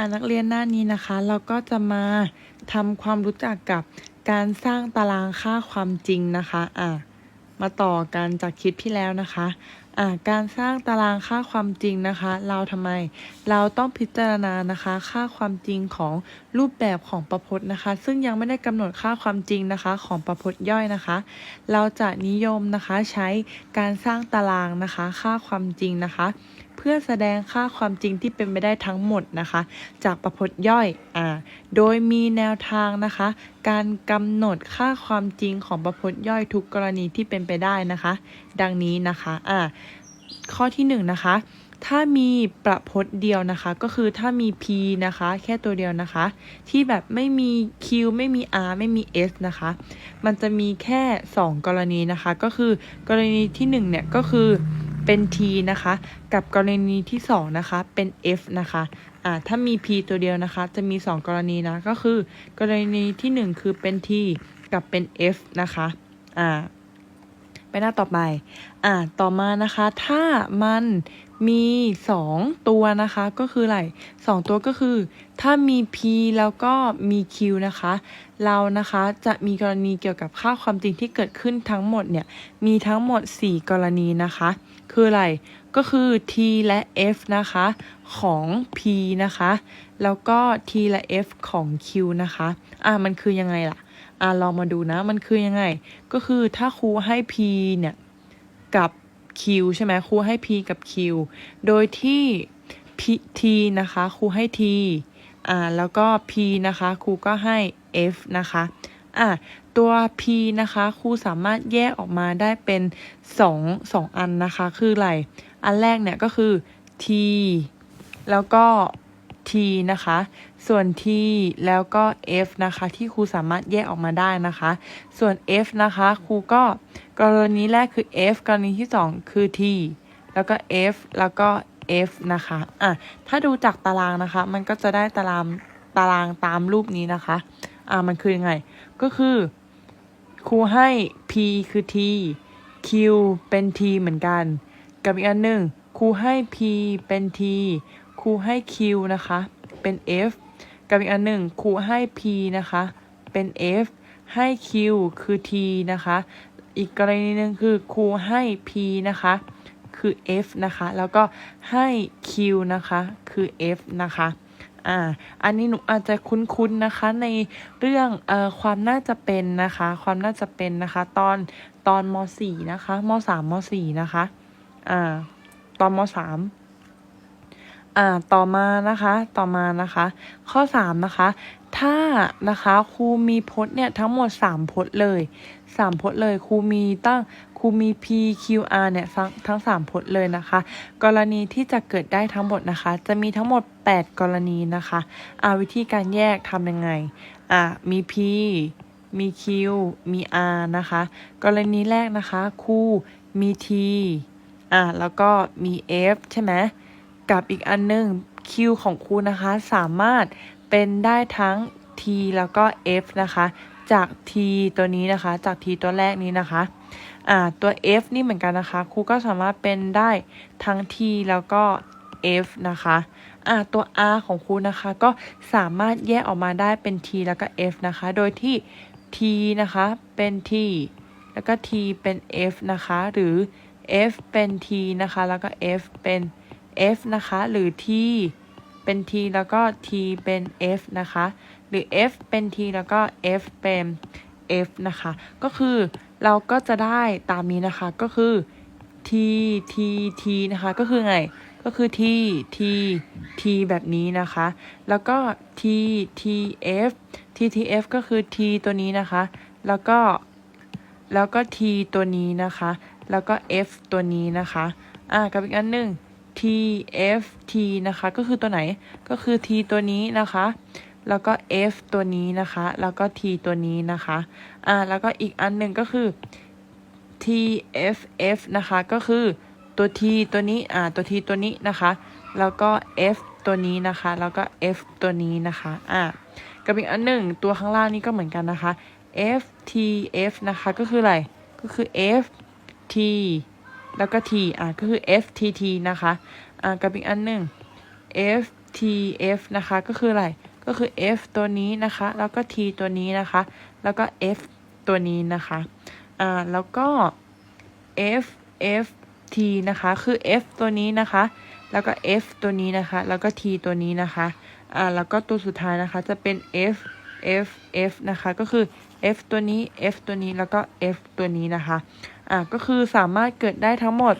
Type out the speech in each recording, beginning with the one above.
อ่านักเรียนหน้านี้นะคะ เราก็จะมาทำความรู้จักกับการสร้างตารางค่าความจริงนะคะอ่ามาต่อกันจากคลิปที่แล้วนะคะอ่าการสร้างตารางค่าความจริงนะคะ เราทำไม เราต้องพิจารณานะคะ ค่าความจริงของรูปแบบของประพจน์นะคะ ซึ่งยังไม่ได้กำหนดค่าความจริงนะคะ ของประพจน์ย่อยนะคะ เราจะนิยมนะคะใช้การสร้างตารางนะคะ ค่าความจริงนะคะ เพื่อแสดงค่าความจริงที่เป็นไปได้ทั้งหมดนะคะ จากประพจน์ย่อยอ่าโดยมีแนวทางนะคะ การกำหนดค่าความจริงของประพจน์ย่อยทุกกรณีที่เป็นไปได้นะคะ ดังนี้นะคะอ่าข้อที่หนึ่งนะคะถ้ามีประพจน์เดียวนะคะ ก็คือถ้ามี p นะคะ แค่ตัวเดียวนะคะ ที่แบบไม่มี q ไม่มี r ไม่มี s นะคะ มันจะมีแค่ 2 กรณีนะคะ ก็คือกรณีที่1เนี่ยก็คือ เป็น t นะคะ กับกรณีที่ 2 นะคะ เป็น f นะคะอ่าถ้ามี p ตัวเดียวนะคะ จะมี 2 กรณีนะ ก็คือ กรณีที่ 1 คือเป็น t กับเป็น f นะคะอ่าไปหน้าต่อไปอ่าต่อมานะคะ ถ้ามัน มี 2 ตัวนะคะ ก็คืออะไร2ตัวก็คือ ถ้ามี p แล้วก็มี q นะคะ เรานะคะจะมีกรณีเกี่ยวกับค่าความจริงที่เกิดขึ้นทั้งหมดเนี่ย มีทั้งหมด 4 กรณีนะคะ คืออะไรก็คือ t และ f นะคะของ p นะคะ แล้วก็ t และ f ของ q นะคะ อ่ามันคือยังไงล่ะ อ่าลองมาดูนะ มันคือยังไง ก็คือถ้าครูให้ p เนี่ยกับ q ใช่ไหมครูให้ p กับ q โดยที่ p t นะคะครูให้ t อ่าแล้วก็ p นะคะครูก็ให้ f นะคะอ่าตัว p นะคะครูสามารถแยกออกมาได้เป็น2 2อันนะคะ คืออะไร อันแรกเนี่ยก็คือ t แล้วก็ t นะคะ ส่วน t แล้วก็ f นะคะ ที่ครูสามารถแยกออกมาได้นะคะ ส่วน f นะคะครูก็กรณีแรกคือ f กรณีที่ 2 คือ t แล้วก็ f แล้วก็ f นะคะอะถ้าดูจากตารางนะคะ มันก็จะได้ตารางตารางตามรูปนี้นะคะอะมันคือยังไง ก็คือครูให้ p คือ t q เป็น t เหมือนกัน กับอีกอันหนึ่งครูให้ p เป็น t รูให้ q นะคะ เป็น f กับอีกอันหนึ่งครูให้ p นะคะ เป็น f ให้ q คือ t นะคะ อีกกรณีหนึ่งคือครูให้ p นะคะ คือ f นะคะ แล้วก็ให้ q นะคะ คือ f นะคะอ่า อันนี้หนูอาจจะคุ้นๆนะคะในเรื่องเอ่อความน่าจะเป็นนะคะ ความน่าจะเป็นนะคะ ตอนตอนม .4 นะคะม .3 ม .4 นะคะอ่าตอนม .3 อ่าต่อมานะคะต่อมานะคะ ข้อ 3 นะคะ ถ้านะคะครูมีพจน์เนี่ยทั้งหมด 3 พจน์เลย 3 พจน์เลยครูมีตั้งครูมี P Q R เนี่ยทั้ง 3 พจน์เลยนะคะ กรณีที่จะเกิดได้ทั้งหมดนะคะ จะมีทั้งหมด 8 กรณีนะคะอาวิธีการแยกทำยังไงอ่ามี P มี Q มี R นะคะ กรณีแรกนะคะครูมี T อ่าแล้วก็มี F ใช่ไหม กับอีกอันหนึง Q ของครูนะคะ สามารถเป็นได้ทั้ง T แล้วก็ F นะคะ จาก T ตัวนี้นะคะ จาก T ตัวแรกนี้นะคะอ่าตัว F นี่เหมือนกันนะคะครูก็สามารถเป็นได้ทั้ง T แล้วก็ F นะคะอ่าตัว R ของครูนะคะก็สามารถแยกออกมาได้เป็น T แล้วก็ F นะคะ โดยที่ T นะคะเป็น T แล้วก็ T เป็น F นะคะ หรือ F เป็น T นะคะ แล้วก็ F เป็น F นะคะ หรือ T เป็น T แล้วก็ T เป็น F นะคะ หรือ F เป็น T แล้วก็ F เป็น F นะคะ ก็คือเราก็จะได้ตามนี้นะคะ ก็คือ T T T นะคะ ก็คือไง ก็คือ T T T แบบนี้นะคะ แล้วก็ T T F T T F ก็คือ T ตัวนี้นะคะ แล้วก็ แล้วก็ T ตัวนี้นะคะ แล้วก็ F ตัวนี้นะคะ อ่ากับอีกอันหนึ่ง T F T นะคะ ก็คือตัวไหนก็คือ T ตัวนี้นะคะ แล้วก็ F ตัวนี้นะคะ แล้วก็ T ตัวนี้นะคะอ่าแล้วก็อีกอันหนึ่งก็คือ T F F นะคะก็คือตัว T ตัวนี้อ่าตัว T ตัวนี้นะคะ แล้วก็ F ตัวนี้นะคะ แล้วก็ F ตัวนี้นะคะอ่ากับอีกอันหนึ่งตัวข้างล่างนี้ก็เหมือนกันนะคะ F T F นะคะก็คืออะไรก็คือ F T แล้วก็ T อะก็คือ F T T นะคะอะกับอีกอันหนึ่ง FTF นะคะก็คืออะไรก็คือ f ตัวนี้นะคะ แล้วก็ t ตัวนี้นะคะ แล้วก็ f ตัวนี้นะคะอ่าแล้วก็ f f t นะคะคือ f ตัวนี้นะคะ แล้วก็ f ตัวนี้นะคะ แล้วก็ t ตัวนี้นะคะอ่าแล้วก็ตัวสุดท้ายนะคะจะเป็น f f f นะคะก็คือ f ตัวนี้ f ตัวนี้แล้วก็ f ตัวนี้นะคะ อ่าก็คือสามารถเกิดได้ทั้งหมด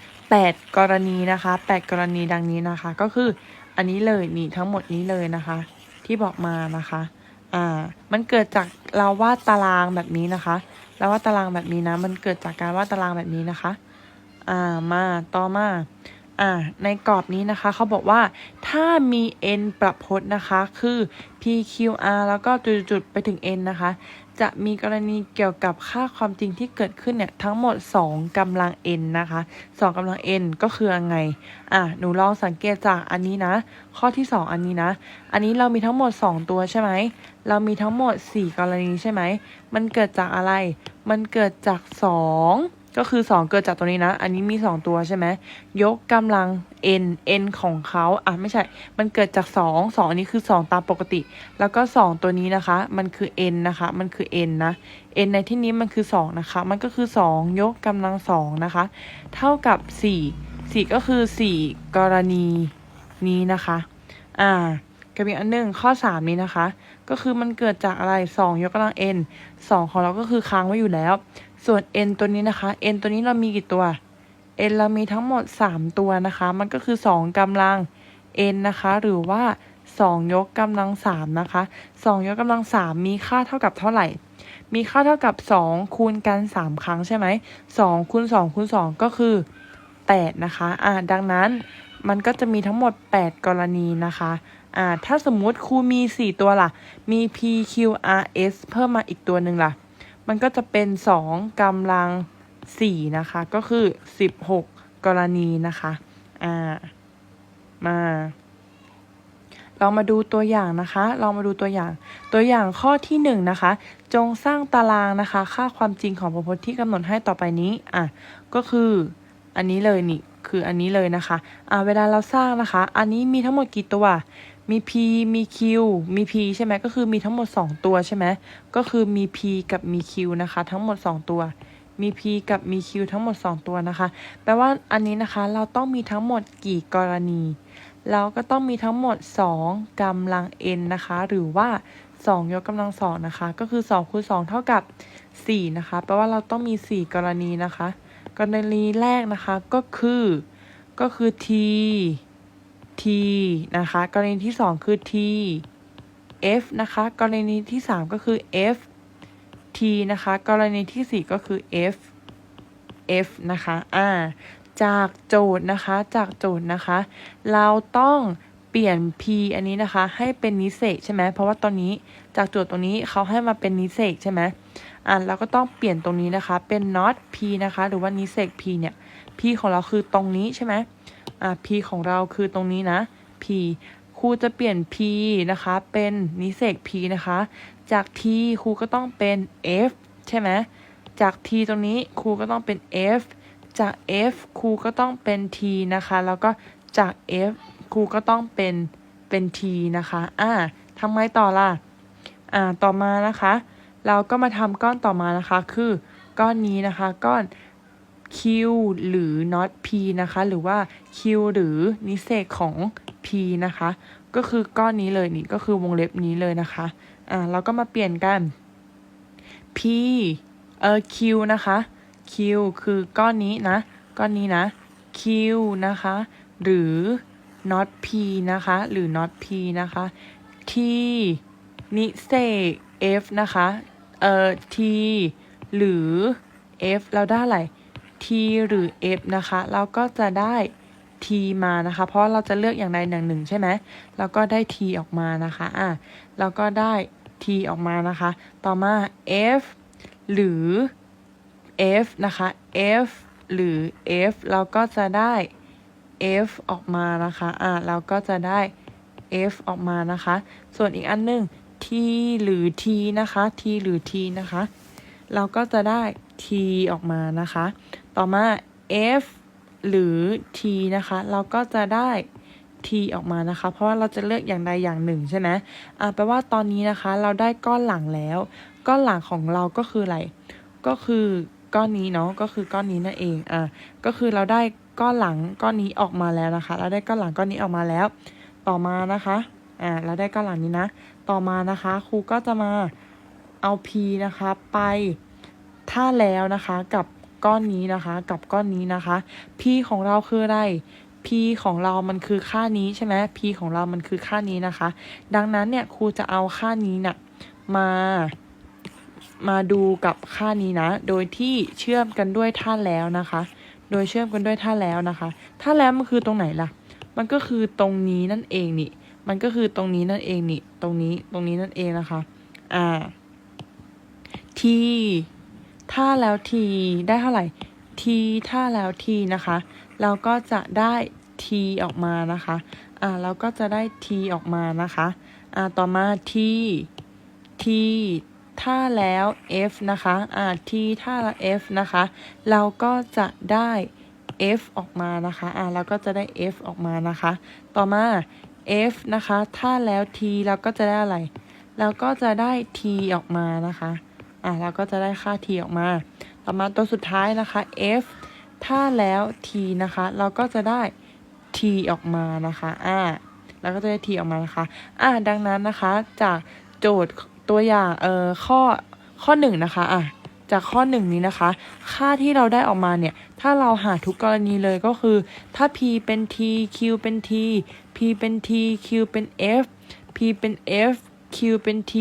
8 กรณีนะคะ 8 กรณีดังนี้นะคะ ก็คืออันนี้เลยนี่ทั้งหมดนี้เลยนะคะ ที่บอกมานะคะอ่ามันเกิดจากเราวาดตารางแบบนี้นะคะเราวาดตารางแบบนี้นะ มันเกิดจากการวาดตารางแบบนี้นะคะอ่ามาต่อมาอ่าในกรอบนี้นะคะเขาบอกว่าถ้ามี n ประพจน์นะคะ คือ p q r แล้วก็จุดๆไปถึง n นะคะ จะมีกรณีเกี่ยวกับค่าความจริงที่เกิดขึ้นเนี่ยทั้งหมด 2กำลัง n นะคะ 2กำลัง n ก็คือยังไง อะ หนูลองสังเกตจากอันนี้นะ ข้อที่ 2 อันนี้นะ อันนี้เรามีทั้งหมด 2 ตัวใช่ไหม เรามีทั้งหมด 4 กรณีใช่ไหม มันเกิดจากอะไร มันเกิดจาก 2 ก็คือ 2 เกิดจากตัวนี้นะ อันนี้มี 2 ตัวใช่ไหม ยกกำลัง n n ของเขาอะไม่ใช่ มันเกิดจาก 2 2อันนี้คือ 2 ตามปกติ แล้วก็ 2 ตัวนี้นะคะ มันคือ n นะคะ มันคือ n นะ n ในที่นี้มันคือ 2 นะคะ มันก็คือ 2 ยกกำลัง 2 นะคะ เท่ากับ 4 4 ก็คือ 4 กรณีนี้นะคะ อ่ากับอีกอันหนึ่งข้อ 3 นี้นะคะ ก็คือมันเกิดจากอะไร 2 ยกกำลัง n 2 ของเราก็คือค้างไว้อยู่แล้ว ส่วน n ตัวนี้นะคะ n ตัวนี้เรามีกี่ตัว n เรามีทั้งหมด 3 ตัวนะคะ มันก็คือ 2กำลัง n นะคะ หรือว่า 2 ยกกำลัง 3 นะคะ 2 ยกกำลัง 3 มีค่าเท่ากับเท่าไหร่ มีค่าเท่ากับ 2 คูณกัน 3 ครั้งใช่ไหม2คูณ2คูณ2 ก็คือ 8 นะคะอ่าดังนั้นมันก็จะมีทั้งหมด 8 กรณีนะคะอ่าถ้าสมมุติครูมี 4 ตัวล่ะ มี p q r s เพิ่มมาอีกตัวหนึ่งล่ะ มันก็จะเป็น2กำลัง4นะคะ ก็คือ16กรณีนะคะ อ่า มาเรามาดูตัวอย่างนะคะ เรามาดูตัวอย่าง ตัวอย่างข้อที่1นงนะคะ จงสร้างตารางนะคะ ค่าความจริงของประพจน์ที่กำหนดให้ต่อไปนี้ อะ ก็คืออันนี้เลยนี่ คืออันนี้เลยนะคะ อ่าเวลาเราสร้างนะคะ อันนี้มีทั้งหมดกี่ตัว มี p มี q มี p ใช่ไหมก็คือมีทั้งหมด 2 ตัวใช่ไหมก็คือมี p กับมี q นะคะ ทั้งหมด 2 ตัว มี p กับมี q ทั้งหมด 2 ตัวนะคะ แปลว่าอันนี้นะคะเราต้องมีทั้งหมดกี่กรณี เราก็ต้องมีทั้งหมด 2กำลัง n นะคะ หรือว่า 2 ยกกำลังสองนะคะ ก็คือ2คูณ2เท่ากับ 4 นะคะ แปลว่าเราต้องมี 4 กรณีนะคะ กรณีแรกนะคะก็คือก็คือ t t นะคะ กรณีที่ 2 คือ t f นะคะ กรณีที่ 3 ก็คือ f t นะคะ กรณีที่ 4 ก็คือ f f นะคะ อ่า จากโจทย์นะคะ จากโจทย์นะคะ เราต้องเปลี่ยน p อันนี้นะคะ ให้เป็นนิเศษใช่ไหม เพราะว่าตอนนี้จากโจทย์ตรงนี้เขาให้มาเป็นนิเศษใช่ไหมอ่าเราก็ต้องเปลี่ยนตรงนี้นะคะ เป็น not p นะคะ หรือว่านิเศษ p เนี่ย p ของเราคือตรงนี้ใช่ไหม อ่า p ของเราคือตรงนี้นะ p ครูจะเปลี่ยน p นะคะ เป็นนิเศษ p นะคะ จาก t ครูก็ต้องเป็น f ใช่ไหมจาก t ตรงนี้ครูก็ต้องเป็น f จาก f ครูก็ต้องเป็น t นะคะ แล้วก็จาก f ครูก็ต้องเป็นเป็น t นะคะอ่าทำไงต่อล่ะอ่าต่อมานะคะ เราก็มาทำก้อนต่อมานะคะ คือก้อนนี้นะคะ ก้อน q หรือ not p นะคะ หรือว่า q หรือนิเศษของ p นะคะ ก็คือก้อนนี้เลยนี่ก็คือวงเล็บนี้เลยนะคะ อ่าเราก็มาเปลี่ยนกัน p เออ q นะคะ q คือก้อนนี้นะ ก้อนนี้นะ q นะคะ หรือ not p นะคะ หรือ not p นะคะ t นิเศษ f นะคะ เอ่อ t หรือ f เราได้อะไร t หรือ f นะคะ เราก็จะได้ t มานะคะ เพราะเราจะเลือกอย่างใดอย่างหนึ่งใช่ไหมแล้วก็ได้ t ออกมานะคะอะแล้วก็ได้ t ออกมานะคะ ต่อมา f หรือ f นะคะ f หรือ f เราก็จะได้ f ออกมานะคะอะเราก็จะได้ f ออกมานะคะ ส่วนอีกอันหนึ่ง t หรือ t นะคะ t หรือ t นะคะ เราก็จะได้ t ออกมานะคะ ต่อมา f หรือ t นะคะ เราก็จะได้ t ออกมานะคะ เพราะว่าเราจะเลือกอย่างใดอย่างหนึ่งใช่ไหมอ่าแปลว่าตอนนี้นะคะ เราได้ก้อนหลังแล้ว ก้อนหลังของเราก็คืออะไร ก็คือก้อนนี้เนาะ ก็คือก้อนนี้นั่นเอง อ่าก็คือเราได้ก้อนหลังก้อนนี้ออกมาแล้วนะคะ เราได้ก้อนหลังก้อนนี้ออกมาแล้ว ต่อมานะคะ อ่า เราได้ก้อนหลังนี้นะ ต่อมานะคะ ครูก็จะมาเอา p นะคะ ไปถ้าแล้วนะคะกับ ก้อนนี้นะคะ กับก้อนนี้นะคะ p ของเราคืออะไร p ของเรามันคือค่านี้ใช่ไหม p ของเรามันคือค่านี้นะคะ ดังนั้นเนี่ยครูจะเอาค่านี้นี่ยมามาดูกับค่านี้นะ โดยที่เชื่อมกันด้วยท่าแล้วนะคะ โดยเชื่อมกันด้วยท่าแล้วนะคะ ท่าแล้วมันคือตรงไหนล่ะ มันก็คือตรงนี้นั่นเองนี่ มันก็คือตรงนี้นั่นเองนี่ ตรงนี้ ตรงนี้นั่นเองนะคะ อ่า t ถ้าแล้ว t ได้เท่าไหร่ t ถ้าแล้ว t นะคะ เราก็จะได้ t ออกมานะคะ อ่าเราก็จะได้ t ออกมานะคะ อ่าต่อมา t t ถ้าแล้ว f นะคะ อ่า t ถ้าแล้ว f นะคะ เราก็จะได้ f ออกมานะคะ อ่าเราก็จะได้ f ออกมานะคะ ต่อมา f นะคะถ้าแล้ว t เราก็จะได้อะไร เราก็จะได้ t ออกมานะคะ อ่าเราก็จะได้ค่า t ออกมา ต่อมาตัวสุดท้ายนะคะ f ถ้าแล้ว t นะคะ เราก็จะได้ t ออกมานะคะอ่าเราก็จะได้ t ออกมานะคะอ่าดังนั้นนะคะ จากโจทย์ตัวอย่างเอ่อข้อข้อหนึ่งนะคะอะจากข้อหนึ่งนี้นะคะ ค่าที่เราได้ออกมาเนี่ย ถ้าเราหาทุกกรณีเลยก็คือ ถ้า p เป็น t q เป็น t p เป็น t q เป็น f p เป็น f q เป็น t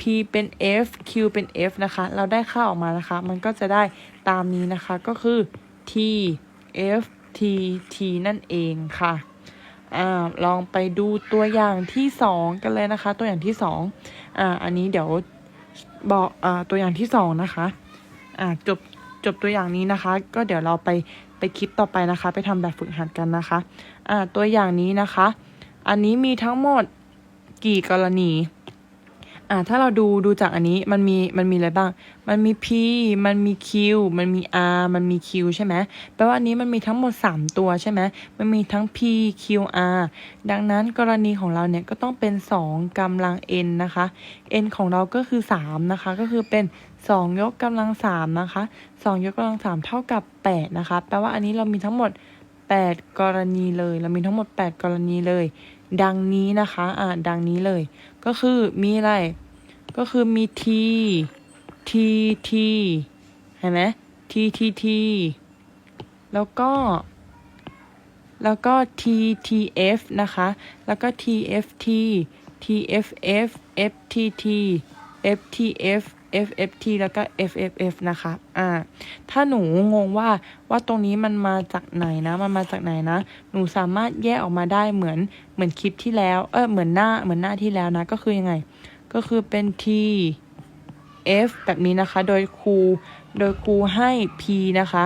p เป็น f q เป็น f นะคะ เราได้ค่าออกมานะคะ มันก็จะได้ตามนี้นะคะ ก็คือ t f t t นั่นเองค่ะอ่าลองไปดูตัวอย่างที่สองกันเลยนะคะ ตัวอย่างที่สองอ่าอันนี้เดี๋ยวบอกอ่าตัวอย่างที่สองนะคะอ่าจบจบตัวอย่างนี้นะคะ ก็เดี๋ยวเราไปไปคลิปต่อไปนะคะ ไปทำแบบฝึกหัดกันนะคะอ่าตัวอย่างนี้นะคะ อันนี้มีทั้งหมดกี่กรณี อ่าถ้าเราดูดูจากอันนี้มันมีมันมีอะไรบ้าง มันมี P มันมี Q มันมี R มันมี Q ใช่ไหมแปลว่าอันนี้มันมีทั้งหมด 3 ตัวใช่ไหมมันมีทั้ง P Q R ดังนั้นกรณีของเราเนี่ยก็ต้องเป็น 2กำลัง n นะคะ n ของเราก็คือ 3 นะคะ ก็คือเป็น 2 ยกกำลัง 3 นะคะ 2 ยกกำลัง 3 เท่ากับ 8 นะคะ แปลว่าอันนี้เรามีทั้งหมด 8 กรณีเลย เรามีทั้งหมด 8 กรณีเลย ดังนี้นะคะ อ่าดังนี้เลย ก็คือมีอะไร ก็คือมี t t t เห็นไหม t t t แล้วก็ แล้วก็ t t f นะคะ แล้วก็ t f t t f f f t t f t f f f t แล้วก็ f f f นะคะ อ่า ถ้าหนูงงว่าว่าตรงนี้มันมาจากไหนนะ มันมาจากไหนนะ หนูสามารถแยกออกมาได้เหมือนเหมือนคลิปที่แล้ว เออเหมือนหน้าเหมือนหน้าที่แล้วนะ ก็คือยังไง ก็คือเป็น t f แบบนี้นะคะ โดยครู โดยครูให้ p นะคะ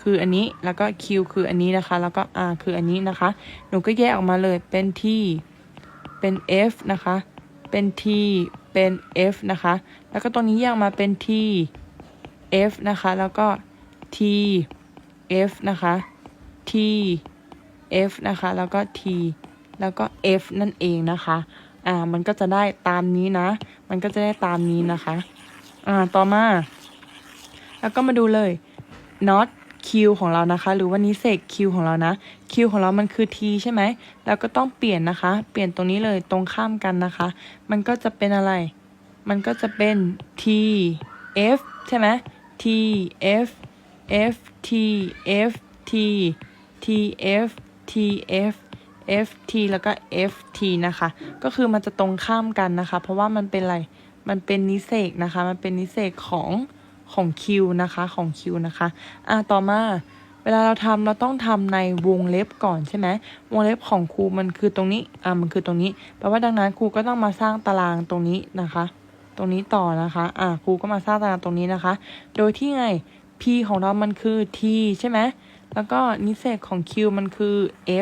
คืออันนี้ แล้วก็ q คืออันนี้นะคะ แล้วก็ r คืออันนี้นะคะ หนูก็แยกออกมาเลย เป็น t เป็น f นะคะ เป็น t เป็น f นะคะ แล้วก็ตรงนี้แยกมาเป็น t f นะคะ แล้วก็ t f นะคะ t f นะคะ แล้วก็ t แล้วก็ f นั่นเองนะคะ อ่า มันก็จะได้ตามนี้นะ มันก็จะได้ตามนี้นะคะ อ่า ต่อมา แล้วก็มาดูเลย not q ของเรานะคะ หรือว่านิเศษ q ของเรานะ q ของเรามันคือ t ใช่ไหมแล้วก็ต้องเปลี่ยนนะคะ เปลี่ยนตรงนี้เลยตรงข้ามกันนะคะ มันก็จะเป็นอะไร มันก็จะเป็น t f ใช่ไหม t f f t f t t f t f f t แล้วก็ f t นะคะ ก็คือมันจะตรงข้ามกันนะคะ เพราะว่ามันเป็นอะไร มันเป็นนิเศษนะคะ มันเป็นนิเศษของ ของ Q นะคะของ Q นะคะอะต่อมาเวลาเราทำเราต้องทำในวงเล็บก่อนใช่ไหมวงเล็บของครูมันคือตรงนี้อะมันคือตรงนี้แปลว่าดังนั้นครูก็ต้องมาสร้างตารางตรงนี้นะคะ ตรงนี้ต่อนะคะอะครูก็มาสร้างตารางตรงนี้นะคะ โดยที่ไง P ของเรามันคือ T ใช่ไหมแล้วก็นิเศษของ Q มันคือ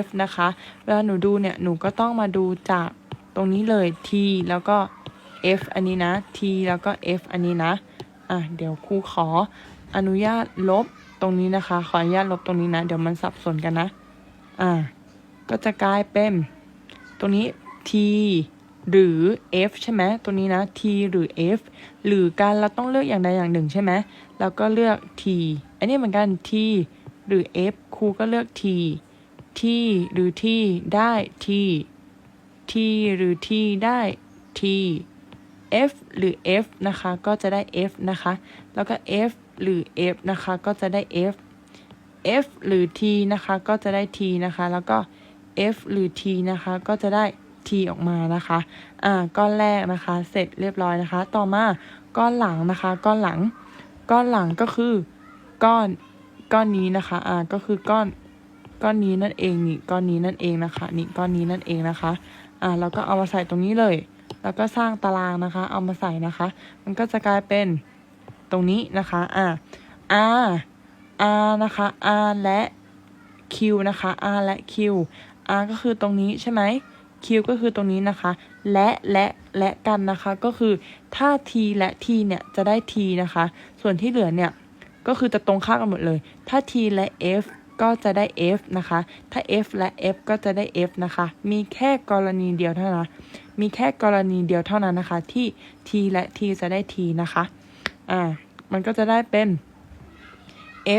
F นะคะ เวลาหนูดูเนี่ย หนูก็ต้องมาดูจากตรงนี้เลย T แล้วก็ F อันนี้นะ T แล้วก็ F อันนี้นะ อะเดี๋ยวครูขออนุญาตลบตรงนี้นะคะ ขออนุญาตลบตรงนี้นะ เดี๋ยวมันสับสนกันนะ อ่า ก็จะกลายเป็นตรงนี้ t หรือ f ใช่ไหมตัวนี้นะ t หรือ f หรือการเราต้องเลือกอย่างใดอย่างหนึ่งใช่ไหมแล้วก็เลือก t อันนี้เหมือนกัน t หรือ f ครูก็เลือก t t หรือ t ได้ t t หรือ t ได้ t f หรือ f นะคะก็จะได้ f นะคะ แล้วก็ f หรือ f นะคะก็จะได้ f f หรือ t นะคะก็จะได้ t นะคะ แล้วก็ f หรือ t นะคะก็จะได้ t ออกมานะคะ อ่า ก้อนแรกนะคะ เสร็จเรียบร้อยนะคะ ต่อมา ก้อนหลังนะคะ ก้อนหลัง ก้อนหลังก็คือ ก้อน ก้อนนี้นะคะ อ่า ก็คือก้อน ก้อนนี้นั่นเองนี่ ก้อนนี้นั่นเองนะคะ นี่ ก้อนนี้นั่นเองนะคะ อ่าแล้วก็เอามาใส่ตรงนี้เลย แล้วก็สร้างตารางนะคะ เอามาใส่นะคะ มันก็จะกลายเป็นตรงนี้นะคะอ่า r r นะคะ r และ q นะคะ r และ q r ก็คือตรงนี้ใช่ไหม q ก็คือตรงนี้นะคะ และและและกันนะคะก็คือถ้า t และ t เนี่ยจะได้ t นะคะ ส่วนที่เหลือเนี่ยก็คือจะตรงข้ามกันหมดเลย ถ้า t และ f ก็จะได้ f นะคะ ถ้า f และ f ก็จะได้ f นะคะ มีแค่กรณีเดียวเท่านั้น มีแค่กรณีเดียวเท่านั้นนะคะ ที่ t และ t จะได้ t นะคะอ่ามันก็จะได้เป็น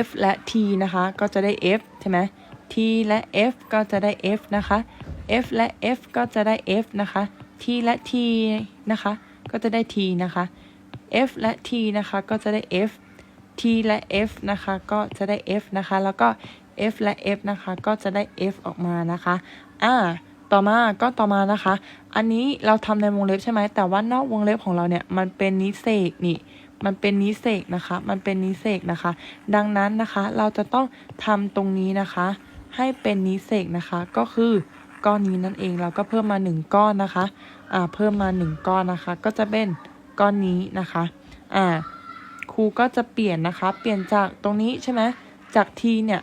f และ t นะคะ ก็จะได้ f ใช่ไหม t และ f ก็จะได้ f นะคะ f และ f ก็จะได้ f นะคะ t และ t นะคะ ก็จะได้ t นะคะ f และ t นะคะ ก็จะได้ f t และ f นะคะ ก็จะได้ f นะคะ แล้วก็ f และ f นะคะ ก็จะได้ f ออกมานะคะ อ่า ต่อมาก็ต่อมานะคะ อันนี้เราทำในวงเล็บใช่ไหมแต่ว่านอกวงเล็บของเราเนี่ยมันเป็นนิเศษนี่มันเป็นนิเศษนะคะ มันเป็นนิเศษนะคะ ดังนั้นนะคะเราจะต้องทำตรงนี้นะคะ ให้เป็นนิเศษนะคะ ก็คือก้อนนี้นั่นเองเราก็เพิ่มมาหนึ่งก้อนนะคะอ่าเพิ่มมาหนึ่งก้อนนะคะ ก็จะเป็นก้อนนี้นะคะอ่าครูก็จะเปลี่ยนนะคะ เปลี่ยนจากตรงนี้ใช่ไหมจาก t เนี่ย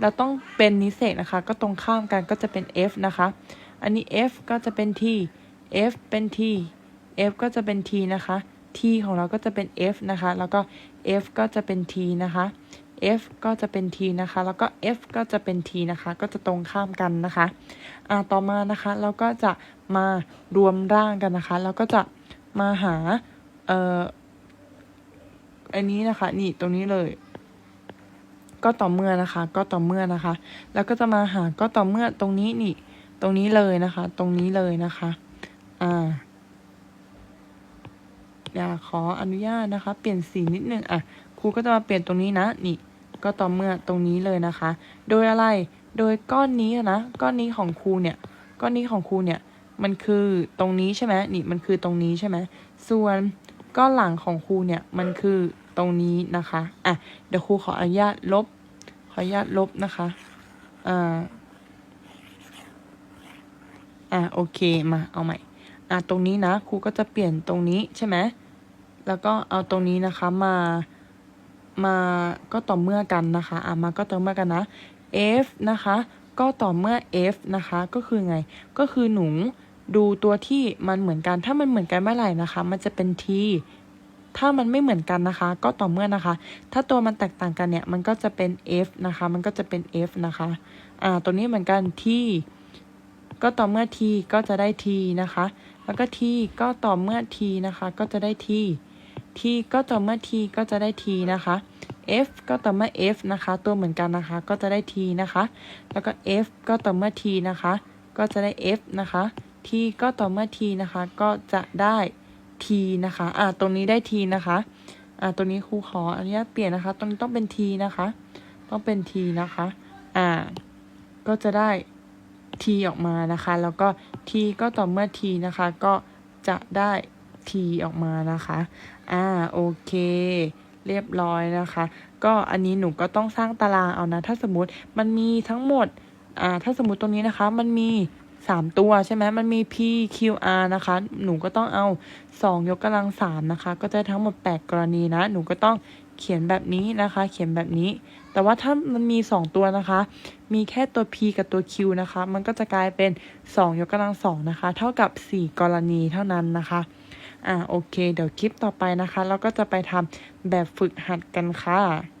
เราต้องเป็นนิเศษนะคะ ก็ตรงข้ามกันก็จะเป็น f นะคะ อันนี้ f ก็จะเป็น t f เป็น t f ก็จะเป็น t นะคะ t ของเราก็จะเป็น f นะคะ แล้วก็ f ก็จะเป็น t นะคะ f ก็จะเป็น t นะคะ แล้วก็ f ก็จะเป็น t นะคะ ก็จะตรงข้ามกันนะคะอ่าต่อมานะคะ เราก็จะมารวมร่างกันนะคะ แล้วก็จะมาหา เอ่อ อันนี้นะคะ นี่ตรงนี้เลย ก็ต่อเมื่อนะคะ ก็ต่อเมื่อนะคะ แล้วก็จะมาหาก็ต่อเมื่อตรงนี้นี่ ตรงนี้เลยนะคะ ตรงนี้เลยนะคะ อ่าอยากขออนุญาตนะคะ เปลี่ยนสีนิดนึงอะครูก็จะมาเปลี่ยนตรงนี้นะ นี่ ก็ต่อเมื่อตรงนี้เลยนะคะ โดยอะไร โดยก้อนนี้นะ ก้อนนี้ของครูเนี่ย ก้อนนี้ของครูเนี่ย มันคือตรงนี้ใช่ไหมนี่ มันคือตรงนี้ใช่ไหม ส่วนก้อนหลังของครูเนี่ย มันคือตรงนี้นะคะ อะ เดี๋ยวครูขออนุญาตลบ ขออนุญาตลบนะคะ อ่า อะโอเคมาเอาใหม่อะตรงนี้นะครูก็จะเปลี่ยนตรงนี้ใช่ไหมแล้วก็เอาตรงนี้นะคะมามาก็ต่อเมื่อกันนะคะอะมาก็ต่อเมื่อกันนะ f นะคะ ก็ต่อเมื่อ f นะคะ ก็คือไง ก็คือหนูดูตัวที่มันเหมือนกัน ถ้ามันเหมือนกันเมื่อไหร่นะคะ มันจะเป็น t ถ้ามันไม่เหมือนกันนะคะ ก็ต่อเมื่อนะคะ ถ้าตัวมันแตกต่างกันเนี่ย มันก็จะเป็น f นะคะ มันก็จะเป็น f นะคะ อ่า ตัวนี้เหมือนกัน t ก็ต่อเมื่อ t ก็จะได้ t นะคะ แล้วก็ t ก็ต่อเมื่อ t นะคะ ก็จะได้ t t ก็ต่อเมื่อ t ก็จะได้ t นะคะ f ก็ต่อเมื่อ f นะคะ ตัวเหมือนกันนะคะ ก็จะได้ t นะคะ แล้วก็ f ก็ต่อเมื่อ t นะคะ ก็จะได้ f นะคะ t ก็ต่อเมื่อ t นะคะ ก็จะได้ t นะคะ อ่า ตรงนี้ได้ t นะคะ อ่าตัวนี้ครูขออนุญาตเปลี่ยนนะคะ ตรงนี้ต้องเป็น t นะคะ ต้องเป็น t นะคะ อ่า ก็จะได้ t ออกมานะคะ แล้วก็ t ก็ต่อเมื่อ t นะคะ ก็จะได้ t ออกมานะคะ อ่า โอเค เรียบร้อยนะคะ ก็อันนี้หนูก็ต้องสร้างตารางเอานะ ถ้าสมมติมันมีทั้งหมด อ่า ถ้าสมมติตรงนี้นะคะ มันมีสามตัวใช่ไหมมันมี p q r นะคะ หนูก็ต้องเอาสองยกกำลังสามนะคะ ก็จะทั้งหมดแปดกรณีนะ หนูก็ต้อง เขียนแบบนี้นะคะ เขียนแบบนี้ แต่ว่าถ้ามันมีสองตัวนะคะ มีแค่ตัว p กับตัว q นะคะ มันก็จะกลายเป็นสองยกกำลังสองนะคะ เท่ากับสี่กรณีเท่านั้นนะคะ อ่าโอเค เดี๋ยวคลิปต่อไปนะคะ เราก็จะไปทำแบบฝึกหัดกันค่ะ